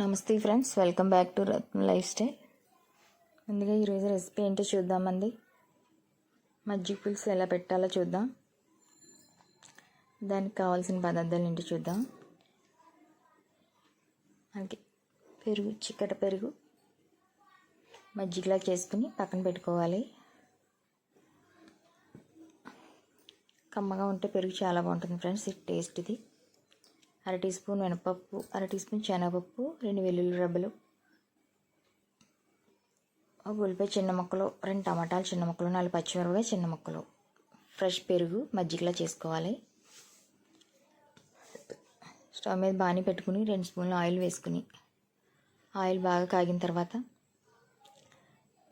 నమస్తే friends welcome back to Ratna life style. ముందుగా ఈరోజు రెసిపీ ఏంటో చూద్దామండి. మజ్జిగ పులుసు ఎలా పెట్టాలో చూద్దాం. దానికి కావాల్సిన పదార్థాలు ఏంటో చూద్దాం. మనకి పెరుగు చిక్కట పెరుగు మజ్జిగలా చేసుకుని పక్కన పెట్టుకోవాలి. కమ్మగా ఉంటే పెరుగు చాలా బాగుంటుంది ఫ్రెండ్స్ ఇది టేస్ట్ ఇది. అర టీ స్పూన్ మినపప్పు అర టీ స్పూన్ శనగపప్పు రెండు వెల్లుల్లి రబ్బలు ఒక ఉల్లిపాయ చిన్న ముక్కలు రెండు టమాటాలు చిన్న ముక్కలు నాలుగు పచ్చిమిరపకాయ చిన్న ముక్కలు. ఫ్రెష్ పెరుగు మజ్జిగలా చేసుకోవాలి. స్టవ్ మీద బాగానే పెట్టుకుని రెండు స్పూన్లు ఆయిల్ వేసుకుని ఆయిల్ బాగా కాగిన తర్వాత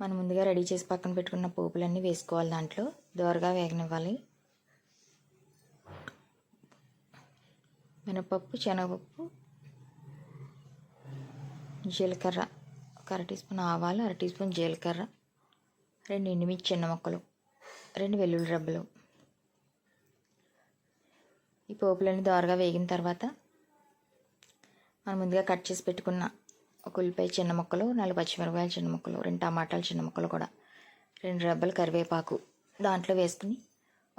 మనం ముందుగా రెడీ చేసి పక్కన పెట్టుకున్న పోపులన్నీ వేసుకోవాలి దాంట్లో. దోరగా వేగనివ్వాలి. మినపప్పు శనగపప్పు జీలకర్ర ఒక అర టీ స్పూన్ ఆవాలు అర టీ స్పూన్ జీలకర్ర రెండు ఎండుమిర్చి చిన్న ముక్కలు రెండు వెల్లుల్లి రబ్బలు. ఈ పోపులన్నీ దోరగా వేగిన తర్వాత మనం ముందుగా కట్ చేసి పెట్టుకున్న ఒక ఉల్లిపాయ చిన్న ముక్కలు నాలుగు పచ్చిమిరపకాయలు చిన్న ముక్కలు రెండు టమాటాలు చిన్న ముక్కలు కూడా రెండు రబ్బలు కరివేపాకు దాంట్లో వేసుకుని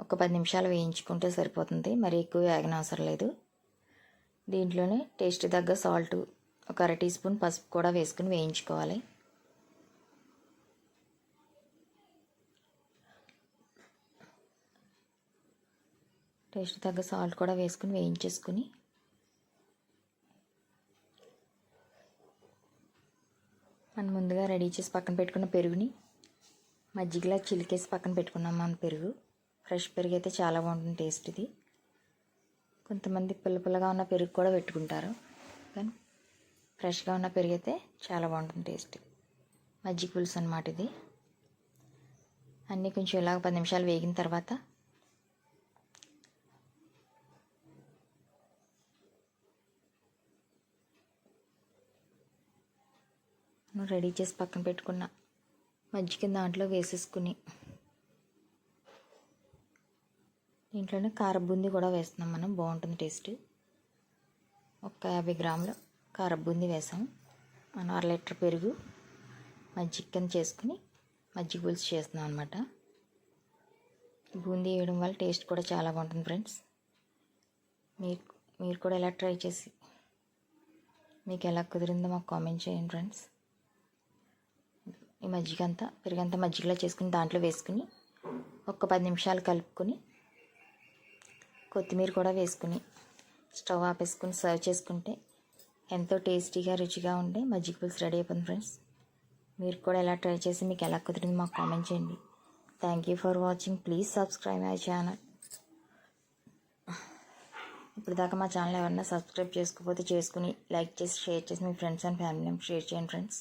ఒక పది నిమిషాలు వేయించుకుంటే సరిపోతుంది. మరి ఎక్కువ వేగన అవసరం లేదు. దీంట్లోనే టేస్ట్ తగ్గ సాల్ట్ ఒక అర టీ స్పూన్ పసుపు కూడా వేసుకుని వేయించుకోవాలి. టేస్ట్ తగ్గ సాల్ట్ కూడా వేసుకుని వేయించేసుకుని మనం ముందుగా రెడీ చేసి పక్కన పెట్టుకున్న పెరుగుని మజ్జిగలా చిలికేసి పక్కన పెట్టుకున్నాం మన పెరుగు. ఫ్రెష్ పెరుగు అయితే చాలా బాగుంటుంది టేస్ట్ ఇది కొంతమంది పుల్ల పుల్లగా ఉన్న పెరుగు కూడా పెట్టుకుంటారు. కానీ ఫ్రెష్గా ఉన్న పెరుగు అయితే చాలా బాగుంటుంది టేస్ట్. మజ్జిగ పులుసు అనమాట ఇది. అన్నీ కొంచెం ఇలాగ పది నిమిషాలు వేగిన తర్వాత రెడీ చేసి పక్కన పెట్టుకున్న మజ్జిగ దాంట్లో వేసేసుకుని దీంట్లోనే కారబుంది కూడా వేస్తున్నాం మనం. బాగుంటుంది టేస్ట్. ఒక యాభై గ్రాముల కారబుంది వేసాం. మనం అర లీటర్ పెరుగు మజ్జిగ కింద చేసుకుని మజ్జిగ పులుసు చేస్తున్నాం అనమాట బూందీ వేయడం వల్ల టేస్ట్ కూడా చాలా బాగుంటుంది ఫ్రెండ్స్. మీరు మీరు కూడా ఎలా ట్రై చేసి మీకు ఎలా కుదిరిందో మాకు కామెంట్ చేయండి ఫ్రెండ్స్. ఈ మజ్జిగ అంతా పెరుగంతా మజ్జిగలో చేసుకుని దాంట్లో వేసుకుని ఒక పది నిమిషాలు కలుపుకొని కొత్తిమీర కూడా వేసుకుని స్టవ్ ఆపేసుకుని సర్వ్ చేసుకుంటే ఎంతో టేస్టీగా రుచిగా ఉండే మజ్జిగ పులుసు రెడీ అయిపోయింది ఫ్రెండ్స్. మీరు కూడా ఎలా ట్రై చేసి మీకు ఎలా కుదిరింది మాకు కామెంట్ చేయండి. Thank you for watching please subscribe my channel ఇప్పుడు దాకా మా ఛానల్ ఎవరైనా సబ్స్క్రైబ్ చేసుకోకపోతే చేసుకుని లైక్ చేసి షేర్ చేసి మీ ఫ్రెండ్స్ అండ్ ఫ్యామిలీ షేర్ చేయండి ఫ్రెండ్స్.